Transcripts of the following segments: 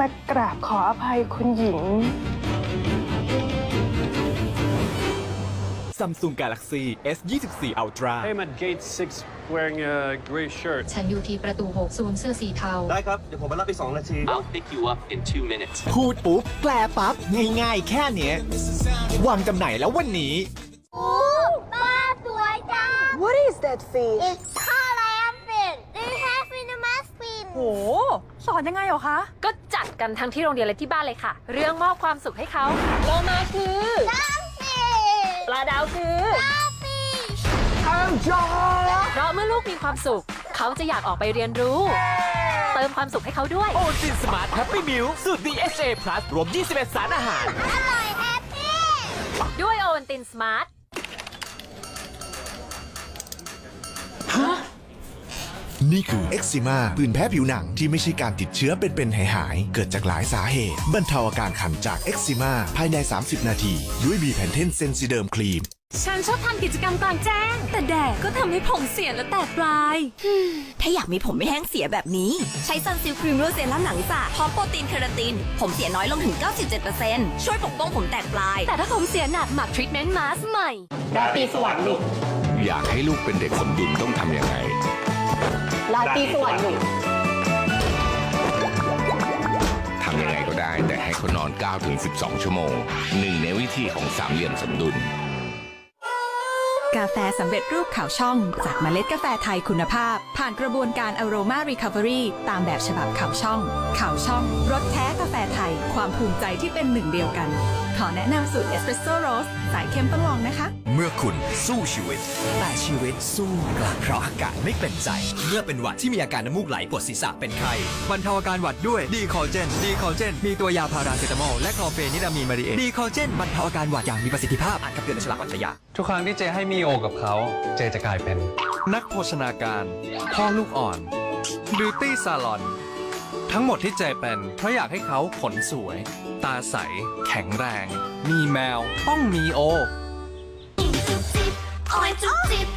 มากราบขออภัยคุณหญิง Samsung Galaxy S24 Ultra Hey, I'm at gate six wearing a gray shirt. ฉันอยู่ที่ประตู60เสื้อสีเทา ได้ครับ เดี๋ยวผมมารับอีก2นาที I'll pick you up in two minutes. พูดปุ๊บ แปลปั๊บ ง่ายๆ แค่เนี้ยวางจำหน่ายแล้ววันนี้โอ้ป้าสวยจัง What is that fish It's โห สอนยังไงเหรอคะ ก็จัดกันทั้งที่โรงเรียนและที่บ้านเลยค่ะ เรื่องมอบความสุขให้เขาโลมาคือ Lambfin ปลาดาวคือ Starfish เพราะเมื่อลูกมีความสุข เขาจะอยากออกไปเรียนรู้ เติมความสุขให้เขาด้วย โอจินสมาร์ทแฮปปี้มิลสูตร DHA Plus รวม 21 สารอาหาร อร่อยแฮปปี้ ด้วยโอวันตินสมาร์ท นี่คือเอ็กซิมาผื่นแพ้ผิวหนังที่ไม่ใช่การติดเชื้อเป็นๆหายๆเกิดจากหลายสาเหตุ บรรเทาอาการคันจากเอ็กซิมาภายใน 30 นาทีด้วยบีแพนเทนเซนซิเดิมครีมฉันชอบทำกิจกรรมกลางแจ้ง แต่แดดก็ทำให้ผมเสียและแตกปลาย ถ้าอยากมีผมไม่แห้งเสียแบบนี้ ใช้ซันซิลครีมรูเซรั่มหนังสระพร้อมโปรตีนเคราติน ผมเสียน้อยลงถึง 97%ช่วยปกป้องผมแตกปลาย แต่ถ้าผมเสียหนักหมักทรีทเมนต์มาสใหม่ราตรีสวัสดิ์ลูกอยากให้ลูกเป็นเด็กสมดุลต้องทำยังไง ราตรีสวัสดิ์ลูกทำยังไงก็ได้ แต่ให้เขานอน 9-12 ชั่วโมงหนึ่งในวิธีของสามเหลี่ยมสมดุล กาแฟสำเร็จรูปขาวช่อง จากเมล็ดกาแฟไทยคุณภาพ ผ่านกระบวนการ Aroma Recovery ตามแบบฉบับขาวช่องขาวช่องรสแท้กาแฟไทย ความภูมิใจที่เป็นหนึ่งเดียวกันขอแนะนำสูตรเอสเปรสโซ่โรสสายเข้มต้องลองนะคะ เมื่อคุณสู้ชีวิต แต่ชีวิตสู้กลับเพราะอากาศไม่เป็นใจ เมื่อเป็นหวัดที่มีอาการน้ำมูกไหลปวดศีรษะเป็นไข้บรรเทาอาการหวัดด้วยดีคอเจนดีคอเจนมีตัวยาพาราเซตามอลและคลอเฟนิรามีนมารีเอดีคอเจนบรรเทาอาการหวัดอย่างมีประสิทธิภาพอ่านคำเตือนในฉลากก่อนใช้ยาทุกครั้งที่เจให้มีโอกับเขา เจจะกลายเป็น นักโภชนาการพ่อลูกอ่อนบิวตี้ซาลอน ทั้งหมดที่เจเป็นเพราะอยากให้เขาขนสวย ตาใส แข็งแรง มีแมว ต้องมีโอ จุ๊บจิ๊บโอ้ยจุ๊บจิ๊บ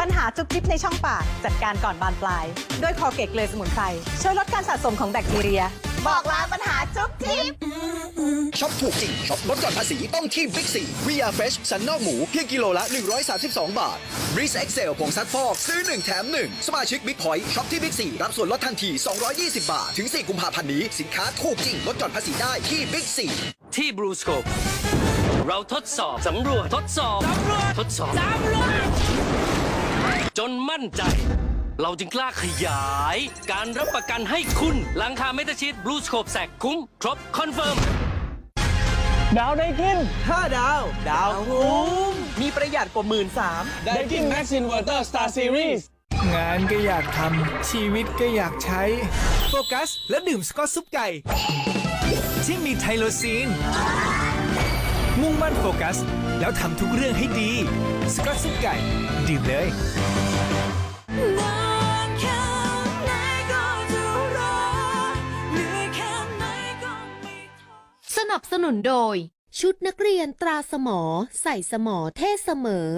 ปัญหาจุ๊บจิ๊บในช่องปาก จัดการก่อนบานปลาย ด้วยคอเกตเกลือสมุนไพรช่วยลดการสะสมของแบคทีเรีย บอกลาปัญหาจุ๊บจิ๊บช็อปถูกจริงช็อปลดก่อนภาษีต้องที่บิ๊กซี VR Fresh สันนอกหมูเพียงกิโลละ 132 บาท Breeze Excel ผงซักฟอก ซื้อ 1 แถม 1 สมาชิกบิ๊กพอยต์ช็อปที่บิ๊กซีรับส่วนลดทันที 220 บาท ถึง 4 กุมภาพันธ์นี้ สินค้าถูกจริง ลดก่อนภาษีได้ที่บิ๊กซีที่บรูสโคปเราทดสอบสำรวจทดสอบสำรวจทดสอบสำรวจจนมั่นใจ เราจึงกล้าขยาย การรับประกันให้คุณหลังคาเมตาชีตบลูสโคปแสกคุ้ม ครบคอนเฟิร์ม ดาวได้กิน 5 ดาว ดาวคุ้ม มีประหยัดกว่าหมื่นสามได้กิน Max Inverter Star Series งานก็อยากทำ ชีวิตก็อยากใช้ โฟกัส และดื่มสกอตซุปไก่ ที่มีไทโลซีน มุ่งมั่นโฟกัส แล้วทำทุกเรื่องให้ดี สกอตซุปไก่ ดื่มเลย นับสนุนโดย ชุดนักเรียนตราสมอ ใส่สมอเท่เสมอ